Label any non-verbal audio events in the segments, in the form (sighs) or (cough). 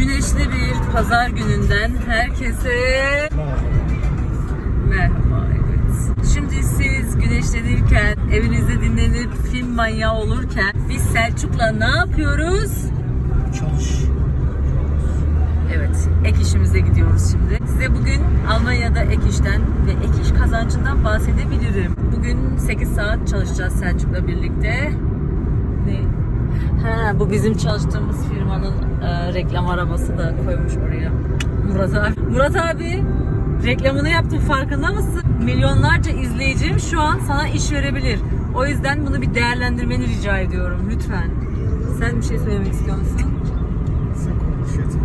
Güneşli bir pazar gününden herkese merhaba. Evet. Şimdi siz güneşlenirken, evinizde dinlenip film manyağı olurken biz Selçuk'la ne yapıyoruz? Çalış. Evet, ek işimize gidiyoruz şimdi. Size bugün Almanya'da ek işten ve ek iş kazancından bahsedebilirim. Bugün 8 saat çalışacağız Selçuk'la birlikte. Ha, bu bizim çalıştığımız firmanın e, reklam arabası da koymuş oraya. Murat abi. Murat abi reklamını yaptım farkında mısın? Milyonlarca izleyicim şu an sana iş verebilir. O yüzden bunu bir değerlendirmeni rica ediyorum lütfen. Sen bir şey söylemek istiyor musun? Sen konuş yeter.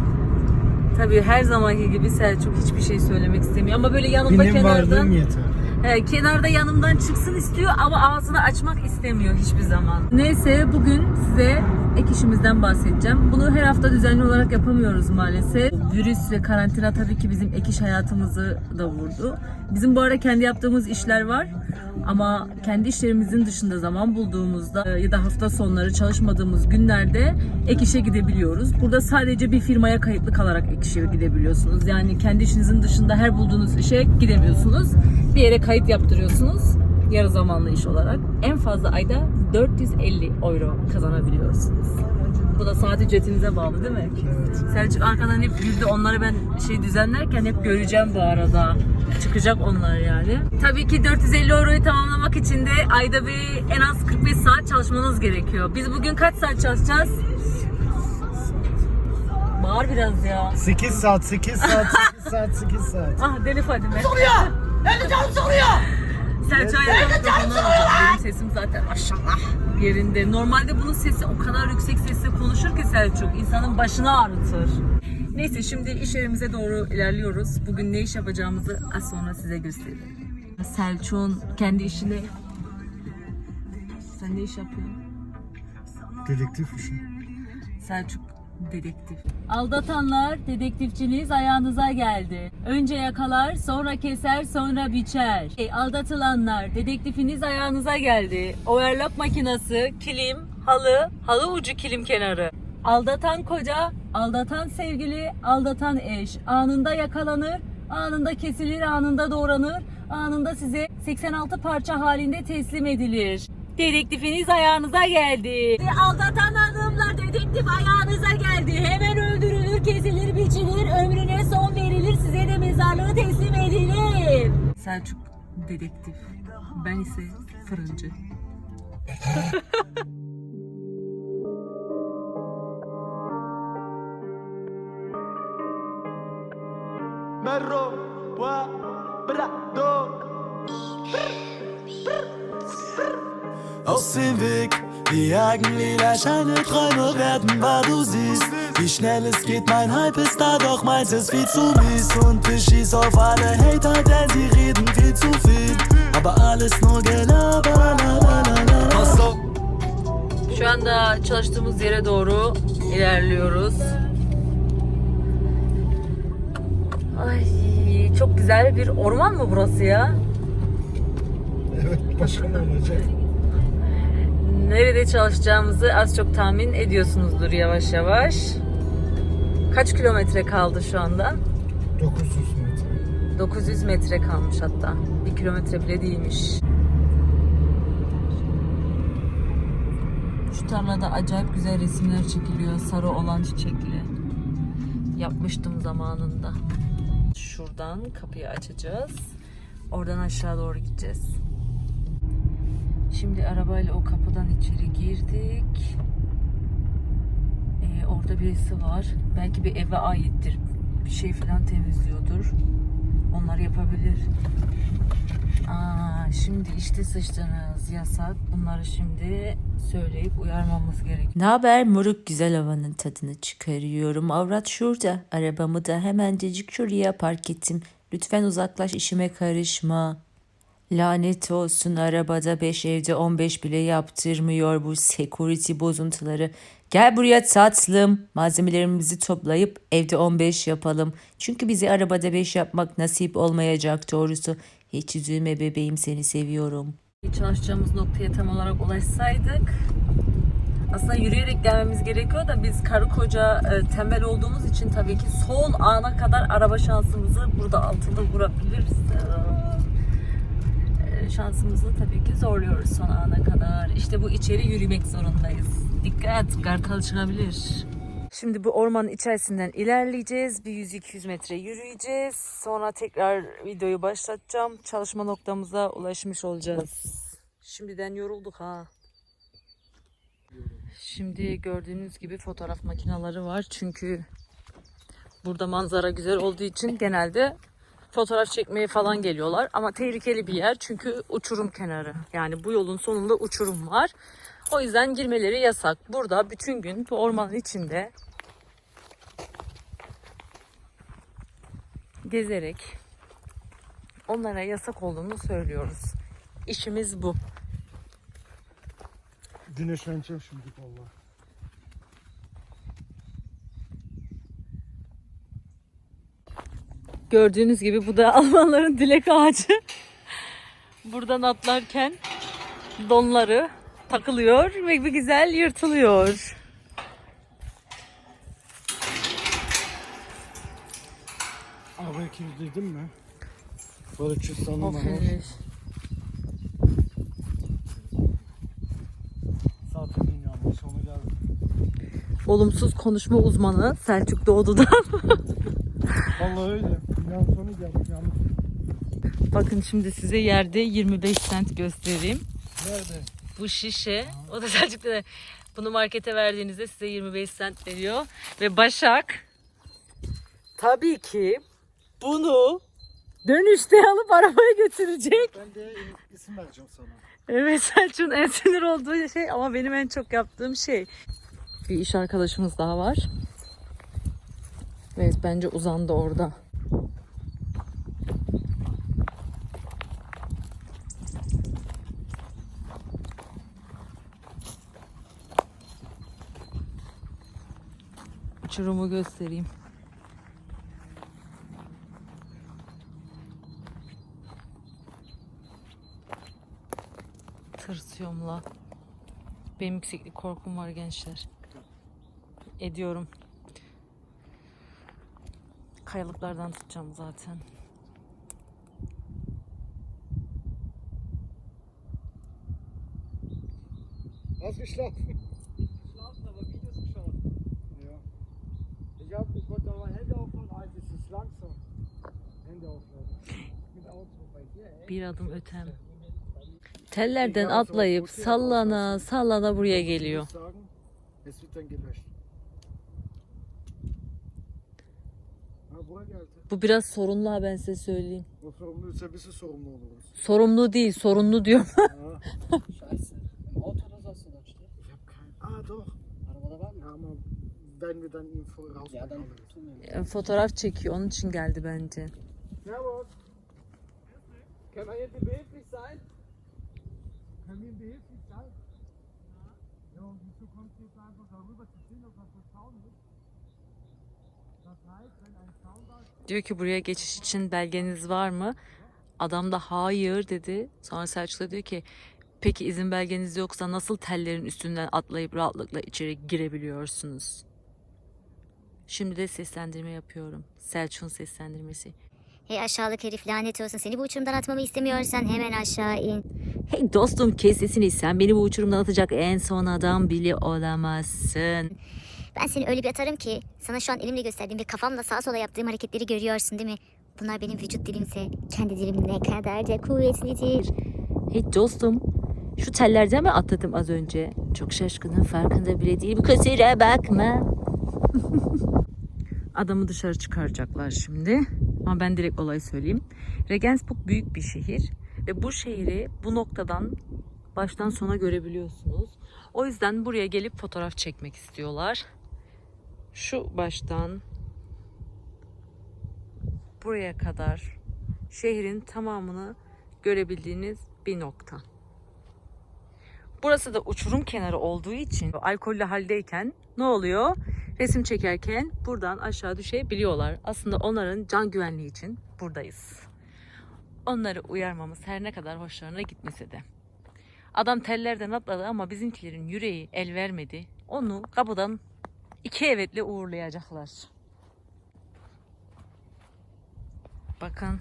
Tabii her zamanki gibi Selçuk hiçbir şey söylemek istemiyor ama böyle yanımda Benim kenardan varlığım yeter. He, kenarda yanımdan çıksın istiyor ama ağzını açmak istemiyor hiçbir zaman. Neyse bugün size ek işimizden bahsedeceğim. Bunu her hafta düzenli olarak yapamıyoruz maalesef. Virüs ve karantina tabii ki bizim ek iş hayatımızı da vurdu. Bizim bu ara kendi yaptığımız işler var. Ama kendi işlerimizin dışında zaman bulduğumuzda e, ya da hafta sonları çalışmadığımız günlerde ek işe gidebiliyoruz. Burada sadece bir firmaya kayıtlı kalarak ek işe gidebiliyorsunuz. Yani kendi işinizin dışında her bulduğunuz işe gidemiyorsunuz. Bir yere kayıt yaptırıyorsunuz yarı zamanlı iş olarak. En fazla ayda 450 euro kazanabiliyorsunuz. Bu da saat ücretinize bağlı değil mi? Evet. Selçuk arkadan hep güldü. Onları ben şey düzenlerken hep göreceğim bu arada. Çıkacak onlar yani. Tabii ki 450 euroyu tamamlamak için de ayda bir en az 45 saat çalışmanız gerekiyor. Biz bugün kaç saat çalışacağız? Bağır biraz ya. 8 saat, 8 saat, 8 saat, 8 saat. (laughs) Ah deli Fadime. Soruyor. Öyle canım soruyor. Selçuk'a Benim sesim zaten maşallah yerinde. Normalde bunun sesi o kadar yüksek sesle konuşur ki Selçuk. insanın başını ağrıtır. Neyse şimdi iş yerimize doğru ilerliyoruz. Bugün ne iş yapacağımızı az sonra size göstereyim. Selçuk'un kendi işini... Sen ne iş yapıyorsun? Dedektif işi. Selçuk dedektif. Aldatanlar dedektifçiniz ayağınıza geldi. Önce yakalar, sonra keser, sonra biçer. Ey, Aldatılanlar dedektifiniz ayağınıza geldi. Overlock makinesi, kilim, halı, halı ucu kilim kenarı. Aldatan koca, aldatan sevgili, aldatan eş. Anında yakalanır, anında kesilir, anında doğranır, anında size 86 parça halinde teslim edilir. Dedektifiniz ayağınıza geldi. Aldatan hanımlar dedektif ayağınıza geldi. Selçuk dedektif. Ben ise fırıncı. Merro wa Brado. Aus dem Weg, die jagen lila Scheine, Träume werden wahr, du siehst, wie schnell es geht, mein Hype ist da, doch meins ist viel zu mies und ich schieß auf alle Hater, denn sie reden viel zu viel, aber alles nur Gelaber, la la la la la. Şu anda çalıştığımız yere doğru ilerliyoruz. Ay çok güzel bir orman mı burası ya? Evet, başka ne olacak? Nerede çalışacağımızı az çok tahmin ediyorsunuzdur yavaş yavaş. Kaç kilometre kaldı şu anda? 900 metre. 900 metre kalmış hatta. 1 kilometre bile değilmiş. Şu tarlada acayip güzel resimler çekiliyor. Sarı olan çiçekli. Yapmıştım zamanında. Şuradan kapıyı açacağız. Oradan aşağı doğru gideceğiz. Şimdi arabayla o kapıdan içeri girdik. Ee, orada birisi var. Belki bir eve aittir. Bir şey falan temizliyordur. Onlar yapabilir. Aa, şimdi işte sıçtınız yasak. Bunları şimdi söyleyip uyarmamız gerekiyor. Ne haber moruk güzel havanın tadını çıkarıyorum. Avrat şurada. Arabamı da hemencecik şuraya park ettim. Lütfen uzaklaş işime karışma. Lanet olsun arabada 5 evde 15 bile yaptırmıyor bu security bozuntuları. Gel buraya tatlım. Malzemelerimizi toplayıp evde 15 yapalım. Çünkü bize arabada 5 yapmak nasip olmayacak doğrusu. Hiç üzülme bebeğim seni seviyorum. Çalışacağımız noktaya tam olarak ulaşsaydık Aslında yürüyerek gelmemiz gerekiyor da biz karı koca e, tembel olduğumuz için tabii ki son ana kadar araba şansımızı burada altında vurabiliriz. E, şansımızı tabii ki zorluyoruz son ana kadar. İşte bu içeri yürümek zorundayız. Dikkat, kartal çıkabilir. Şimdi bu ormanın içerisinden ilerleyeceğiz. Bir 100-200 metre yürüyeceğiz. Sonra tekrar videoyu başlatacağım. Çalışma noktamıza ulaşmış olacağız. Şimdiden yorulduk ha. Şimdi gördüğünüz gibi fotoğraf makineleri var. Çünkü burada manzara güzel olduğu için genelde fotoğraf çekmeye falan geliyorlar. Ama tehlikeli bir yer çünkü uçurum kenarı. Yani bu yolun sonunda uçurum var. O yüzden girmeleri yasak. Burada bütün gün bu ormanın içinde gezerek onlara yasak olduğunu söylüyoruz. İşimiz bu. Güneşleneceğim şimdi valla. Gördüğünüz gibi bu da (laughs) Almanların dilek ağacı. Buradan atlarken donları takılıyor ve bir güzel yırtılıyor. Arabaya kilitledin mi? Dünyanın sonu geldi. Olumsuz konuşma uzmanı Selçuk Doğdu'dan. Vallahi öyle. Bakın şimdi size yerde 25 cent göstereyim. Nerede? Bu şişe, o da da bunu markete verdiğinizde size 25 cent veriyor. Ve Başak tabii ki bunu dönüşte alıp arabaya götürecek. Ben de isim vereceğim sana. Evet Selçuk'un en sinir olduğu şey ama benim en çok yaptığım şey. Bir iş arkadaşımız daha var. Evet bence uzandı orada. Uçurumu göstereyim. Tırsıyorum la. Benim yükseklik korkum var gençler. Ediyorum. Kayalıklardan tutacağım zaten. Hast geschlafen? geschlafen, aber Videos geschaut. Ja. Ich hab, ich wollte aber Hände aufmachen, Alter, es ist langsam. Hände aufladen. Mit Auto bei dir, ey. Bir adım ötem. Tellerden atlayıp sallana sallana buraya geliyor. Es wird dann gelöscht. Ha buraya geldi. Bu biraz sorunlu ha ben size söyleyeyim. O sorumluysa biz de sorumlu oluruz. Sorumlu değil, sorunlu diyorum. Ha. Scheiße. Im Auto oder? Ich hab. Ah doch. Arabada var mı? Aber wenn wir dann tun wir. E, Fotoğraf çekiyor, onun için geldi bence. Servus. Können wir jetzt behilflich sein? Können wir behilflich sein? Ja, und wieso kommst du jetzt einfach darüber zu sehen, ob das so Zaun ist? Das heißt, wenn ein Zaun da ist, Diyor ki buraya geçiş için belgeniz var mı? Adam da hayır dedi. Sonra Selçuk da diyor ki peki izin belgeniz yoksa nasıl tellerin üstünden atlayıp rahatlıkla içeri girebiliyorsunuz? Şimdi de seslendirme yapıyorum. Selçuk'un seslendirmesi. Hey aşağılık herif lanet olsun. Seni bu uçurumdan atmamı istemiyorsan hemen aşağı in. Hey dostum kes sesini sen beni bu uçurumdan atacak en son adam bile olamazsın. Ben seni öyle bir atarım ki sana şu an elimle gösterdiğim ve kafamla sağa sola yaptığım hareketleri görüyorsun değil mi? Bunlar benim vücut dilimse kendi dilim ne kadar da kuvvetlidir. Hey dostum şu tellerden mi atladım az önce? Çok şaşkınım farkında bile değil. Bu kusura bakma. (laughs) Adamı dışarı çıkaracaklar şimdi. Ama ben direkt olayı söyleyeyim. Regensburg büyük bir şehir. Ve bu şehri bu noktadan baştan sona görebiliyorsunuz. O yüzden buraya gelip fotoğraf çekmek istiyorlar. Şu baştan buraya kadar şehrin tamamını görebildiğiniz bir nokta. Burası da uçurum kenarı olduğu için alkollü haldeyken ne oluyor? Resim çekerken buradan aşağı düşebiliyorlar. Aslında onların can güvenliği için buradayız. Onları uyarmamız her ne kadar hoşlarına gitmese de. Adam tellerden atladı ama bizimkilerin yüreği el vermedi. Onu kapıdan iki evetle uğurlayacaklar. Bakın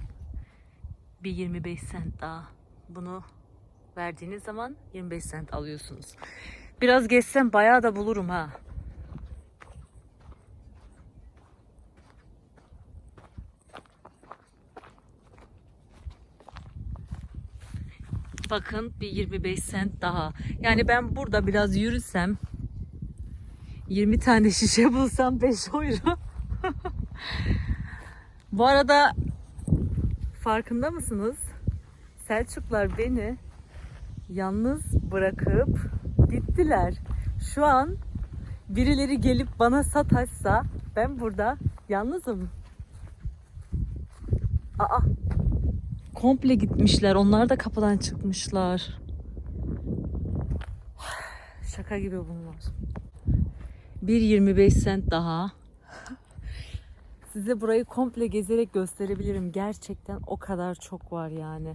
bir 25 sent daha. Bunu verdiğiniz zaman 25 sent alıyorsunuz. Biraz geçsem bayağı da bulurum ha. Bakın bir 25 sent daha. Yani ben burada biraz yürüsem 20 tane şişe bulsam 5 euro. Bu arada farkında mısınız? Selçuklar beni yalnız bırakıp gittiler. Şu an birileri gelip bana sataşsa ben burada yalnızım. Aa komple gitmişler. Onlar da kapıdan çıkmışlar. (sighs) Şaka gibi bunlar. 1.25 sent daha. (laughs) Size burayı komple gezerek gösterebilirim. Gerçekten o kadar çok var yani.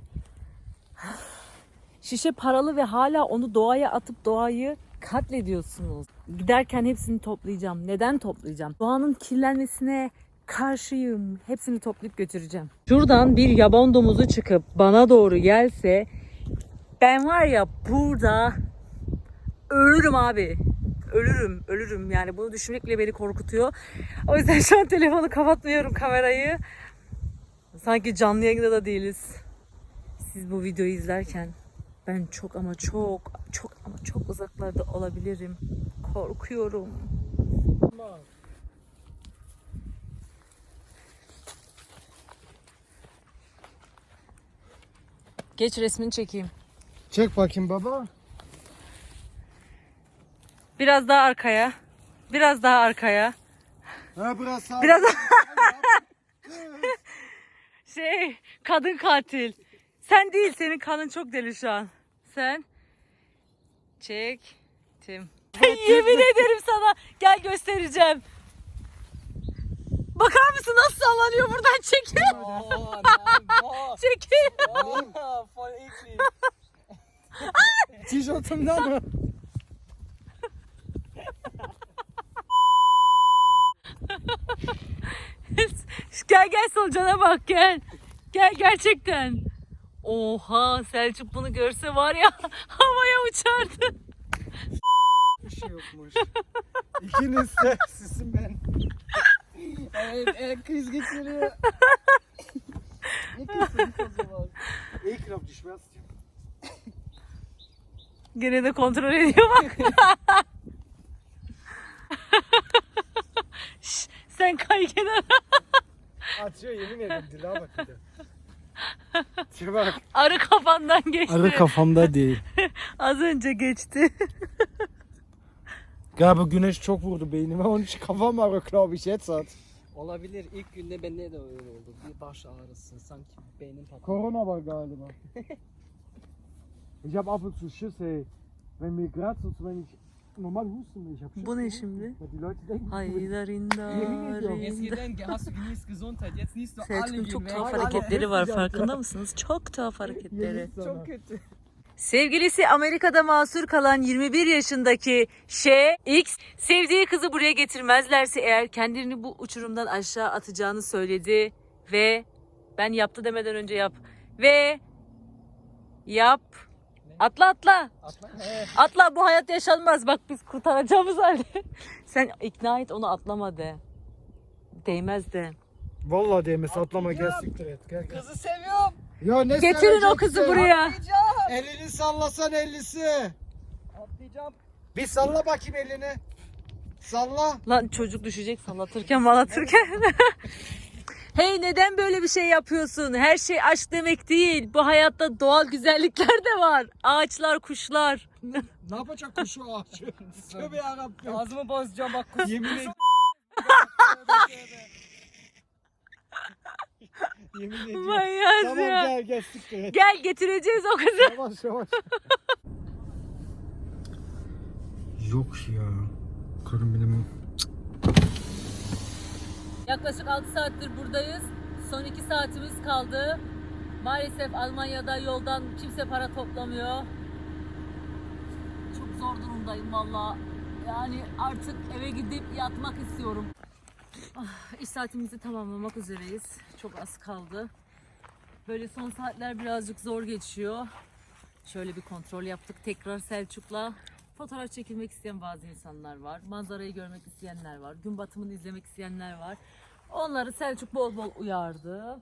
(sighs) Şişe paralı ve hala onu doğaya atıp doğayı katlediyorsunuz. Giderken hepsini toplayacağım. Neden toplayacağım? Doğanın kirlenmesine karşıyım. Hepsini toplayıp götüreceğim. Şuradan bir yaban domuzu çıkıp bana doğru gelse ben var ya burada ölürüm abi. Ölürüm, ölürüm. Yani bunu düşünmek bile beni korkutuyor. O yüzden şu an telefonu kapatmıyorum kamerayı. Sanki canlı yayında da değiliz. Siz bu videoyu izlerken ben çok ama çok çok ama çok uzaklarda olabilirim. Korkuyorum. Geç resmini çekeyim. Çek bakayım baba. Biraz daha arkaya. Biraz daha arkaya. Ha biraz sağ. Biraz (laughs) şey kadın katil. Sen değil senin kanın çok deli şu an. Sen çektim. Yemin ederim sana. Gel göstereceğim. Bakar mısın nasıl sallanıyor buradan çekil. (laughs) çekil. Tişörtümden mi? Gel gel solucana bak gel. Gel gerçekten. Oha Selçuk bunu görse var ya (laughs) havaya uçardı. Bir şey yokmuş. İkiniz de sizin ben. Evet, evet kriz geçiriyor. Zaman. Ich glaub, die schwörst Gene de kontrol ediyor bak. (laughs) Sen kay kenara. (laughs) Atıyor yemin ederim dila bak bir de. Bak. Arı kafandan geçti. Arı kafamda değil. (laughs) Az önce geçti. (laughs) Galiba güneş çok vurdu beynime. Onun için kafam ağrıyor glaube ich jetzt hat. Olabilir. İlk günde bende de öyle oldu. Bir baş ağrısı sanki beynim patladı. Corona war galiba. ich habe ab und zu Schiss, ey. Wenn mir gerade so, wenn ich normal ich habe Schiss. Bu ne şimdi? Haydar indar. Eskiden hast du genießt Gesundheit. Jetzt niest du alle Selçuk'un gehen çok tuhaf hareketleri var farkında mısınız? Çok tuhaf hareketleri. Çok kötü. Sevgilisi Amerika'da mahsur kalan 21 yaşındaki Ş. X sevdiği kızı buraya getirmezlerse eğer kendini bu uçurumdan aşağı atacağını söyledi ve ben yaptı demeden önce yap ve yap atla atla Atla. He. atla bu hayat yaşanmaz bak biz kurtaracağımız halde (laughs) sen ikna et onu atlama de değmez de Vallahi değmez atlama gel siktir et. Gel gel. Kızı seviyorum. Ya ne getirin o kızı seveceksin? buraya Elini sallasan ellisi. Atlayacağım. Bir salla bakayım elini. Salla. Lan çocuk düşecek sallatırken (laughs) malatırken. Hey neden böyle bir şey yapıyorsun? Her şey aşk demek değil. Bu hayatta doğal güzellikler de var. Ağaçlar, kuşlar. Ne yapacak kuşu ağacı? (laughs) Tövbe yarabbim. Ağzımı bozacağım bak kus. Yemin ediyorum. Yemin ediyorum. Manyak Tamam ya. gel gel et. Gel getireceğiz o kızı. Yavaş yavaş. Yok ya. Karım benim. Yaklaşık 6 saattir buradayız. Son 2 saatimiz kaldı. Maalesef Almanya'da yoldan kimse para toplamıyor. zor durumdayım valla. Yani artık eve gidip yatmak istiyorum. Ah, iş saatimizi tamamlamak üzereyiz. Çok az kaldı. Böyle son saatler birazcık zor geçiyor. Şöyle bir kontrol yaptık tekrar Selçuk'la. Fotoğraf çekilmek isteyen bazı insanlar var. Manzarayı görmek isteyenler var. Gün batımını izlemek isteyenler var. Onları Selçuk bol bol uyardı.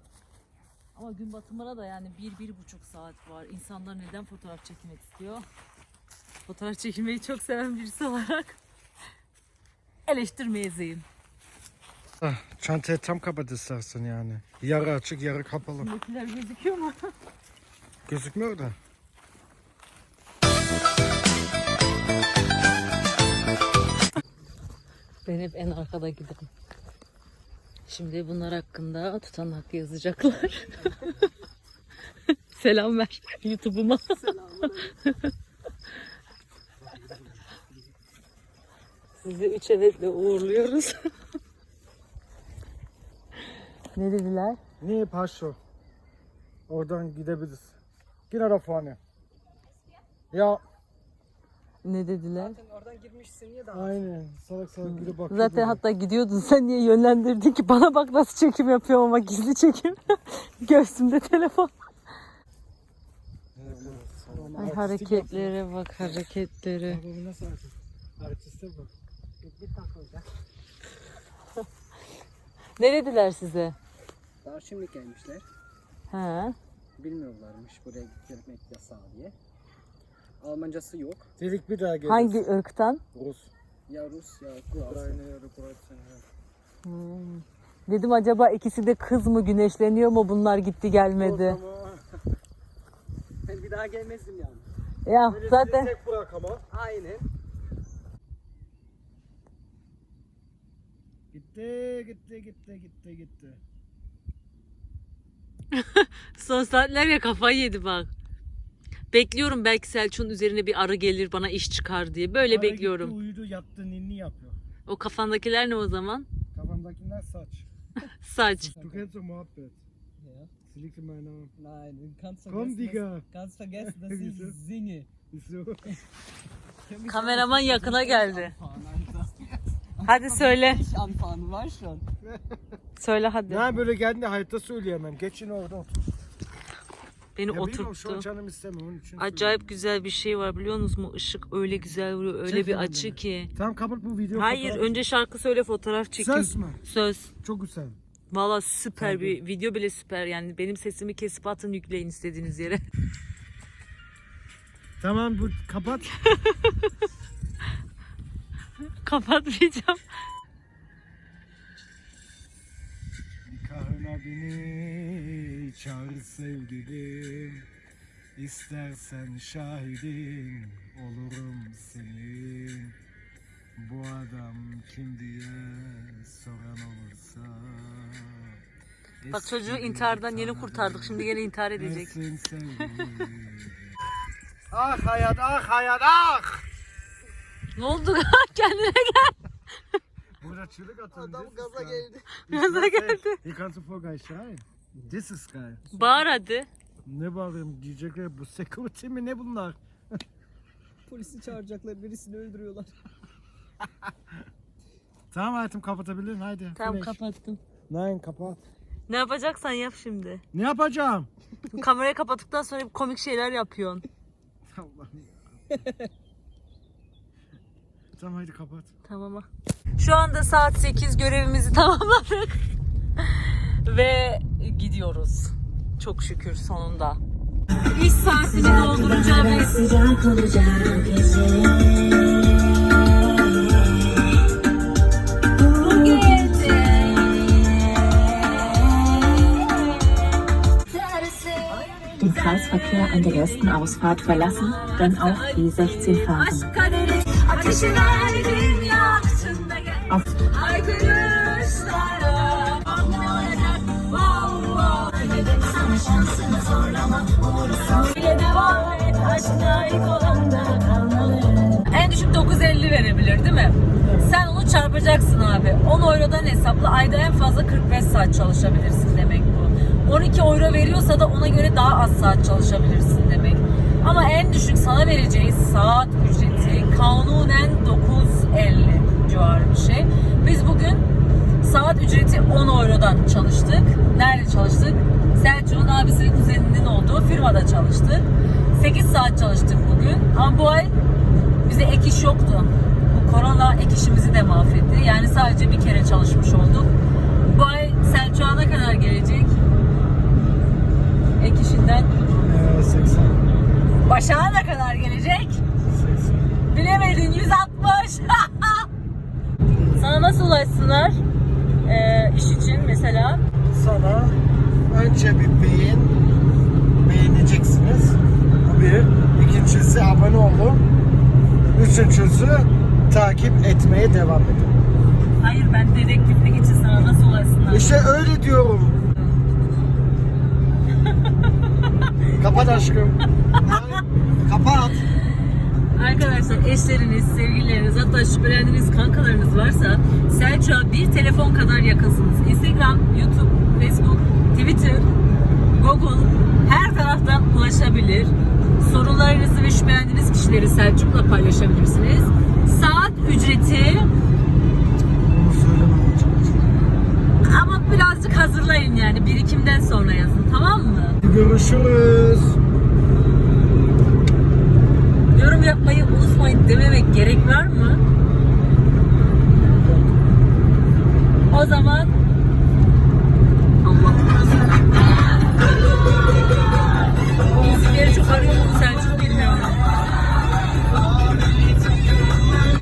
Ama gün batımına da yani bir, bir buçuk saat var. İnsanlar neden fotoğraf çekmek istiyor? Fotoğraf çekilmeyi çok seven birisi olarak (laughs) eleştirmeyeceğim. Çantayı tam kapat istersen yani. Yarı açık yarı kapalı. Buradakiler gözüküyor mu? Gözükmüyor da. Ben hep en arkada giderim. Şimdi bunlar hakkında tutanak yazacaklar. (laughs) Selam ver YouTube'uma. (laughs) Sizi üç evetle uğurluyoruz. (laughs) ne dediler? Ne paşo? Oradan gidebiliriz. De fani. Ya Ne dediler? Zaten oradan girmişsin ya da. aynen salak salak gidip bakıyor. Zaten hatta gidiyordun sen niye yönlendirdin ki bana bak nasıl çekim yapıyorum ama gizli çekim. (laughs) Göğsümde telefon. Ay hareketlere bak hareketlere. Bu nasıl artist? Artiste bak. Bir takılacak. (laughs) Ne dediler size? Daha şimdi gelmişler. Ha. Bilmiyorlarmış buraya girmek yasağı diye. Almancası yok. Dedik bir daha geliriz. Hangi ırktan? Rus. Ya Rus ya. Ukrayna ya Kroatya. Hmm. Dedim acaba ikisi de kız mı güneşleniyor mu bunlar gitti gelmedi. (laughs) Ben bir daha gelmezdim yani. Ya zaten Tek bırak ama. Aynen. Gitti gitti gitti gitti gitti. (laughs) son saatler ya kafayı yedi bak. Bekliyorum belki Selçuk'un üzerine bir arı gelir bana iş çıkar diye. Böyle Ara bekliyorum. Gitti, uyudu yattı ninni yapıyor. O kafandakiler ne o zaman? Kafamdakiler (laughs) saç. Saç. Du kennst doch muhabbet. Ja. Sie liegt in meiner. Nein, du kannst Komm, vergessen, Digga. dass, kannst vergessen, (laughs) dass Wieso? ich singe. Wieso? Kameraman yakına geldi. Anfahren, Alter. (laughs) Hadi söyle. Ich anfahren, du weißt schon. Söyle hadi. Nein böyle geldiğinde hayatta söyleyemem. Geçin orada otur. Beni Ya bilmiyorum şu an oturttu. canım istemiyor onun için Acayip güzel bir şey var biliyor musunuz mu? Işık öyle güzel vuruyor, öyle bir Çekmedin açı mi? ki. söylüyorum. Tamam kapat bu video. Hayır, fotoğraf. önce şarkı söyle, fotoğraf çekin. Söz mü? Söz. Çok güzel. Valla süper bir video bile süper yani. Benim sesimi kesip atın yükleyin istediğiniz yere. (laughs) Tamam bu kapat. (laughs) Kapatmayacağım. Nikahına beni çağır sevgilim. İstersen şahidin olurum senin. Bu adam kim diye soran olursa. Bak çocuğu intihardan yeni kurtardık. Şimdi gene intihar edecek. Ah hayat ah hayat ah. Ne oldu? (laughs) Kendine gel. Burada çığlık atın. Adam gaza geldi. Gaza geldi. Du voll geil schreien. This is geil. Bağır hadi. Ne bağırayım diyecekler bu security mi ne bunlar? Polisi çağıracaklar, birisini öldürüyorlar. (laughs) Tamam hayatım kapatabilirim haydi. Tamam Finish. kapattım. Nein kapat. Ne yapacaksan yap şimdi. Ne yapacağım? (laughs) Kamerayı kapattıktan sonra hep komik şeyler yapıyorsun. Allah'ım ya. (laughs) tamam haydi kapat. Tamam. ha. Şu anda saat 8 görevimizi tamamladık. Ve gidiyoruz. Çok şükür sonunda. İş saatini dolduracağız. Bu gece. den Kreisverkehr an der ersten Ausfahrt verlassen, dann auch die 16 fahren. En düşük 9.50 verebilir değil mi? Sen onu çarpacaksın abi. 10 eurodan hesapla ayda en fazla 45 saat çalışabilirsin demek bu. 12 euro veriyorsa da ona göre daha az saat çalışabilirsin demek. Ama en düşük sana vereceği saat ücreti kanunen 9.50 civarı bir şey. Biz bugün saat ücreti 10 eurodan çalıştık. Nerede çalıştık? Selçuk'un abisinin kuzeninin olduğu firmada çalıştık. 8 saat çalıştık bugün. Ama bu ay bize ek iş yoktu. Bu korona ek işimizi de mahvetti. Yani sadece bir kere çalışmış olduk. Bu ay Selçuk'a kadar gelecek? Ek işinden Ee, 80. Başak'a ne kadar gelecek? 80. Bilemedin 160. (laughs) Sana nasıl ulaşsınlar? Ee, iş için mesela. Sana önce bir beğen beğeneceksiniz. Bir. İkincisi abone olun. Üçüncüsü takip etmeye devam edin. Hayır ben dedektiflik için sana nasıl ulaşsınlar? İşte öyle diyorum. (laughs) Kapat aşkım. Kapat. Arkadaşlar eşleriniz, sevgilileriniz hatta şüphelendiğiniz kankalarınız varsa Selçuk'a bir telefon kadar yakınsınız. Instagram, paylaşabilirsiniz. Saat ücreti ama birazcık hazırlayın yani birikimden sonra yazın tamam mı? Görüşürüz. Yorum yapmayı unutmayın dememek gerek var mı? O zaman Allah Müzikleri çok arıyor mu Selçuk bilmiyorum.